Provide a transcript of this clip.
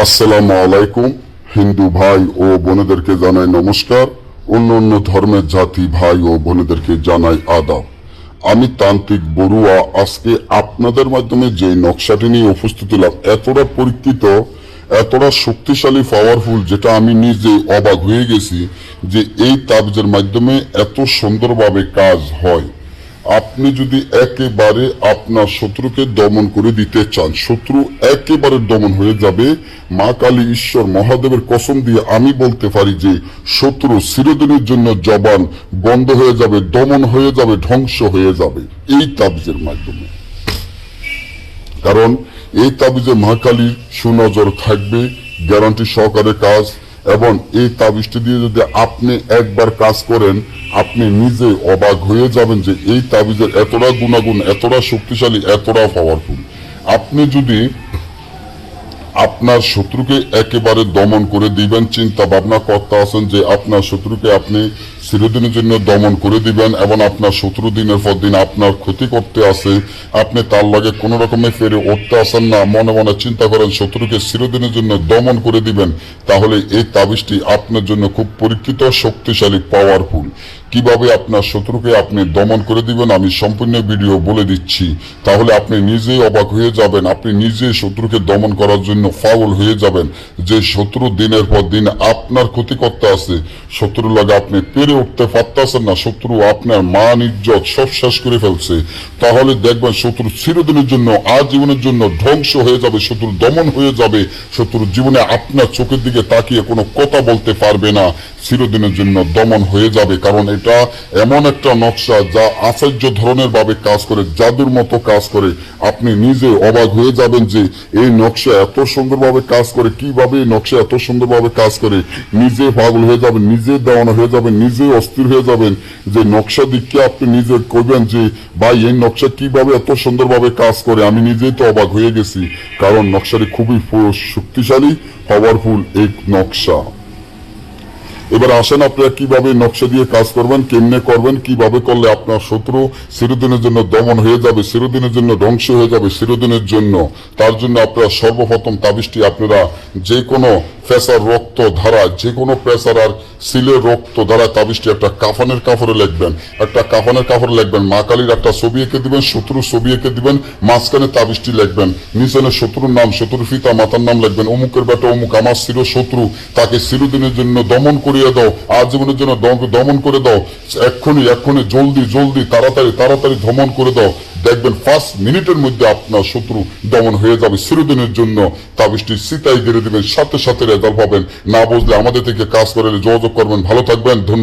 আসসালামু আলাইকুম। হিন্দু ভাই ও বোনেদেরকে জানাই নমস্কার। অন্য অন্য ধর্মের জাতি ভাই ও বোনেদেরকে জানাই আদাব। আমি তান্ত্রিক বড়ুয়া। আজকে আপনাদের মাধ্যমে যে নকশাটি নিয়ে উপস্থিত হলাম, এতটা পরীক্ষিত, এতটা শক্তিশালী পাওয়ারফুল যেটা আমি নিজে অবাক হয়ে গেছি যে এই তাবিজের মাধ্যমে এত সুন্দরভাবে কাজ হয়। আপনি যদি একেবারে আপনার শত্রুকে দমন করে দিতে চান, শত্রু একেবারে দমন হয়ে যাবে। মা কালী ঈশ্বর মহাদেবের কসম দিয়ে আমি বলতে পারি যে, শত্রু চিরদিনের জন্য জবান বন্ধ হয়ে যাবে, দমন হয়ে যাবে, ধ্বংস হয়ে যাবে। এই তাবিজের মাধ্যমে। কারণ এই তাবিজে মা মহাকালীর সুনজর থাকবে, গ্যারান্টি সহকারে কাজ এবং এই তাবিজটি দিয়ে যদি আপনি একবার কাজ করেন, আপনি নিজে অবাক হয়ে যাবেন যে এই তাবিজের এতটা গুণাগুণ, এতটা শক্তিশালী, এতটা পাওয়ারফুল আপনি যদি আপনার শত্রুকে একেবারে দমন করে দিবেন। চিন্তা ভাবনা করতে আছেন যে আপনার শত্রুকে আপনি চিরদিনের জন্য দমন করে দিবেন এবং আপনার শত্রু দিনের পর দিন আপনার ক্ষতি করতে আসে আপনি তার লাগে কোনো রকমে ফেরে উঠতে আসেন না। মনে মনে চিন্তা করেন, শত্রুকে চিরদিনের জন্য দমন করে দিবেন। তাহলে এই তাবিজটি আপনার জন্য খুব পরীক্ষিত, শক্তিশালী পাওয়ারফুল কীভাবে আপনার শত্রুকে আপনি দমন করে দিবেন, আমি সম্পূর্ণ ভিডিও বলে দিচ্ছি। তাহলে আপনি নিজেই অবাক হয়ে যাবেন, আপনি নিজে শত্রুকে দমন করার জন্য ফাউল হয়ে যাবেন। যে শত্রু দিনের পর দিন আপনার ক্ষতি করতে আসে শত্রু লাগে আপনি পেরে উঠতে পারতেছেন না, শত্রু আপনার মান, ইজ্জত সব শেষ করে ফেলছে। তাহলে দেখবেন শত্রু চিরদিনের জন্য, আজীবনের জন্য ধ্বংস হয়ে যাবে, শত্রু দমন হয়ে যাবে শত্রু জীবনে আপনার চোখের দিকে তাকিয়ে কোনো কথা বলতে পারবে না। চিরদিনের জন্য দমন হয়ে যাবে, কারণ এটা এমন একটা নকশা যা আশ্চর্য ধরনের ভাবে কাজ করে, জাদুর মতো কাজ করে। আপনি নিজে অবাক হয়ে যাবেন যে এই নকশা এত সুন্দরভাবে কাজ করে, কীভাবে এই নকশা এত সুন্দরভাবে কাজ করে। নিজে পাগল হয়ে যাবেন, নিজে দেওয়ানো হয়ে যাবেন, নিজে অস্থির হয়ে যাবেন। যে নকশা দিককে আপনি নিজে করবেন যে, ভাই, এই নকশা কীভাবে এত সুন্দরভাবে কাজ করে? আমি নিজেই তো অবাক হয়ে গেছি, কারণ নকশাটি খুবই শক্তিশালী পাওয়ারফুল এক নকশা। এবার আসেন আপনারা কীভাবে নকশা দিয়ে কাজ করবেন, কেমনে করবেন, কীভাবে করলে আপনার শত্রু চিরদিনের জন্য দমন হয়ে যাবে, চিরদিনের জন্য ধ্বংস হয়ে যাবে, চিরদিনের জন্য। তার জন্য আপনারা সর্বপ্রথম তাবিজটি আপনারা যে কোনো প্রেসার রক্ত ধারা যে কোনো প্রেসার আর সিলের রক্ত দ্বারা তাবিজটি একটা কাফানের কাপড়ে লিখবেন। একটা কাফানের কাপড়ে লিখবেন, মা কালীর একটা ছবি এঁকে দিবেন, শত্রুর ছবি এঁকে দিবেন, মাঝখানে তাবিজটি লিখবেন। নিচনে শত্রুর নাম, শত্রুর পিতা, মাতার নাম লিখবেন। অমুকের বেটা, অমুক, আমার চির শত্রু, তাকে চিরদিনের জন্য দমন করিয়ে দাও, আজীবনের জন্য দমন করে দাও। এক্ষুনি এক্ষুনি, জলদি জলদি, তাড়াতাড়ি তাড়াতাড়ি দমন করে দাও। দেখবেন ফার্স্ট মিনিটের মধ্যে আপনার শত্রু দমন হয়ে যাবে। চিরদিনের জন্য তাবিজটি সিতাই গেড়ে দেবেন, সাথে সাথে রেজাল্ট পাবেন। না বুঝলে আমাদের থেকে কাজ করে যোগাযোগ করবেন। ভালো থাকবেন, ধন্যবাদ।